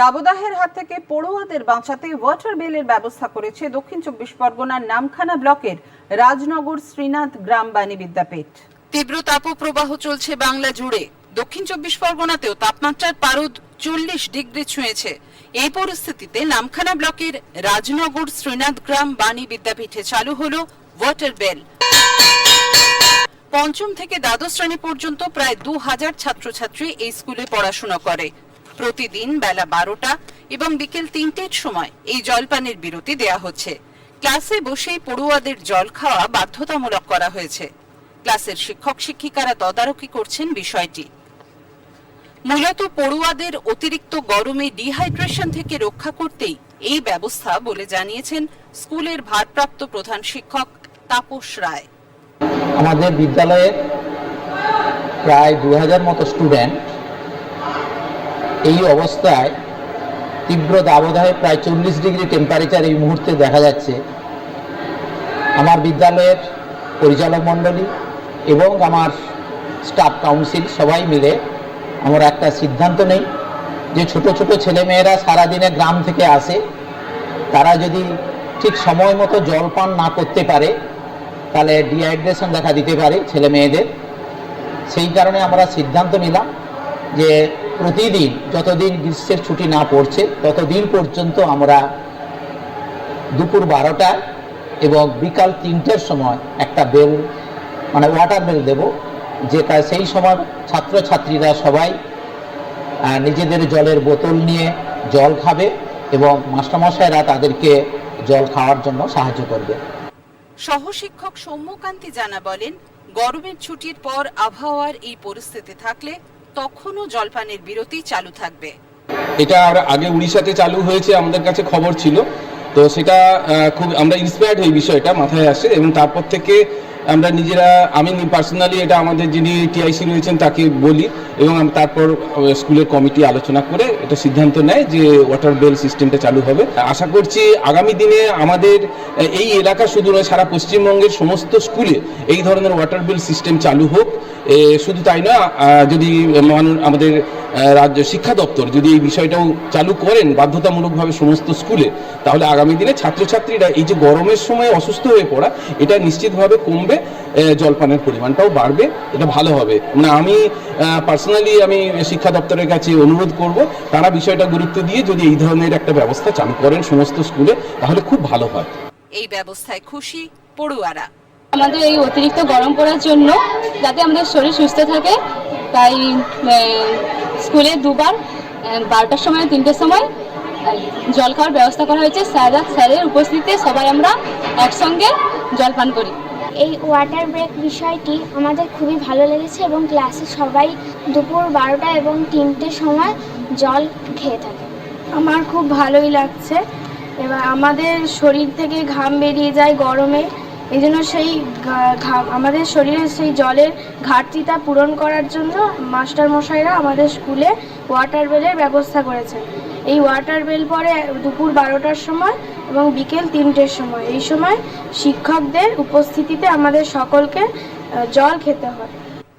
দাবদাহের হাত থেকে পড়ুয়াদের বাঁচাতে ওয়াটার বেলের ব্যবস্থা করেছে দক্ষিণ চব্বিশ পরগনার নামখানা ব্লকের রাজনগর শ্রীনাথ গ্রাম বাণী বিদ্যাপীঠ। তীব্র তাপপ্রবাহ চলছে বাংলা জুড়ে। দক্ষিণ চব্বিশ পরগনাতেও তাপমাত্রার পারদ চল্লিশ ডিগ্রি ছুঁয়েছে। এই পরিস্থিতিতে নামখানা ব্লকের রাজনগর শ্রীনাথ গ্রাম বাণী বিদ্যাপীঠে চালু হলো ওয়াটার বেল। পঞ্চম থেকে দ্বাদশ শ্রেণি পর্যন্ত প্রায় দু হাজার ছাত্রছাত্রী এই স্কুলে পড়াশোনা করে। প্রতিদিন বেলা বারোটা এবং বিকেল তিনটের সময় এই জলপানের বিরতি দেয়া হচ্ছে। ক্লাসে বসেই পড়ুয়াদের জল খাওয়া বাধ্যতামূলক করা হয়েছে। ক্লাসের শিক্ষক শিক্ষিকারা তদারকি করছেন বিষয়টি। মূলত পড়ুয়াদের অতিরিক্ত গরমে ডিহাইড্রেশন থেকে রক্ষা করতেই এই ব্যবস্থা বলে জানিয়েছেন স্কুলের ভারপ্রাপ্ত প্রধান শিক্ষক তাপস রায়। আমাদের বিদ্যালয়ে প্রায় দু হাজার মতো স্টুডেন্ট এই অবস্থায় তীব্র দাবদাহে প্রায় চল্লিশ ডিগ্রি টেম্পারেচার এই মুহূর্তে দেখা যাচ্ছে। আমার বিদ্যালয়ের পরিচালক মণ্ডলী এবং আমার স্টাফ কাউন্সিল সবাই মিলে আমরা একটা সিদ্ধান্ত নেই যে ছোট ছোট ছেলেমেয়েরা সারাদিনে গ্রাম থেকে আসে। তারা যদি ঠিক সময় মতো জল পান না করতে পারে, তাহলে ডিহাইড্রেশন দেখা দিতে পারে ছেলে মেয়েদের সেই কারণে আমরা সিদ্ধান্ত নিলাম যে প্রতিদিন যতদিন গ্রীষ্মের ছুটি না পড়ছে, ততদিন পর্যন্ত আমরা দুপুর বারোটা এবং বিকাল তিনটের সময় একটা বেল মানে ওয়াটার বেল দেব, যেটা সেই সময় ছাত্রছাত্রীরা সবাই নিজেদের জলের বোতল নিয়ে জল খাবে এবং মাস্টারমশাইরা তাদেরকে জল খাওয়ার জন্য সাহায্য করবে। সহশিক্ষক সৌম্যকান্তি জানা বলেন, গরমের ছুটির পর আবহাওয়ার এই পরিস্থিতি থাকলে তখনও জলপানের বিরতি চালু থাকবে। এটা আগে উড়িষ্যাতে চালু হয়েছে, আমাদের কাছে খবর ছিল। তো সেটা খুব, আমরা ইন্সপায়ার্ড হই বিষয়টা, মাথায় আসে এবং তারপর থেকে আমরা নিজেরা, আমি পার্সোনালি এটা আমাদের যিনি টিআইসি রয়েছেন তাকে বলি এবং তারপর স্কুলের কমিটি আলোচনা করে এটা সিদ্ধান্ত নেয় যে ওয়াটার বেল সিস্টেমটা চালু হবে। আশা করছি আগামী দিনে আমাদের এই এলাকা শুধু নয়, সারা পশ্চিমবঙ্গের সমস্ত স্কুলে এই ধরনের ওয়াটার বেল সিস্টেম চালু হোক। শুধু তাই না যদি আমাদের রাজ্য শিক্ষা দপ্তর যদি এই বিষয়টাও চালু করেন বাধ্যতামূলকভাবে সমস্ত স্কুলে, তাহলে আগামী দিনে ছাত্রছাত্রীরা এই যে গরমের সময় অসুস্থ হয়ে পড়া, এটা নিশ্চিতভাবে কমবে জলপানের পরিমাণটাও বাড়বে, এটা ভালো হবে। মানে আমি পার্সোনালি আমি শিক্ষা দপ্তরের কাছে অনুরোধ করব, তারা বিষয়টা গুরুত্ব দিয়ে যদি এই ধরনের একটা ব্যবস্থা চালু করেন সমস্ত স্কুলে, তাহলে খুব ভালো হয়। এই ব্যবস্থায় খুশি পড়ুয়ারা। আমাদের এই অতিরিক্ত গরম পড়ার জন্য যাতে আমাদের শরীর সুস্থ থাকে। তাই স্কুলে দুবার বারোটার সময় তিনটের সময় জল খাওয়ার ব্যবস্থা করা হয়েছে। স্যাররা স্যারের উপস্থিতিতে সবাই আমরা একসঙ্গে জল পান করি। এই ওয়াটার ব্রেক বিষয়টি আমাদের খুবই ভালো লেগেছে এবং ক্লাসে সবাই দুপুর বারোটা এবং তিনটের সময় জল খেয়ে থাকে। আমার খুব ভালোই লাগছে। এবার আমাদের শরীর থেকে ঘাম বেরিয়ে যায় গরমে। এই জন্য সেই আমাদের শরীরে সেই জলের ঘাটতিটা পূরণ করার জন্য মাস্টার মশাইরা আমাদের স্কুলে ওয়াটার বেলের ব্যবস্থা করেছেন। এই ওয়াটার বেল পরে দুপুর বারোটার সময় এবং বিকেল তিনটের সময়। এই সময় শিক্ষকদের উপস্থিতিতে আমাদের সকলকে জল খেতে হয়।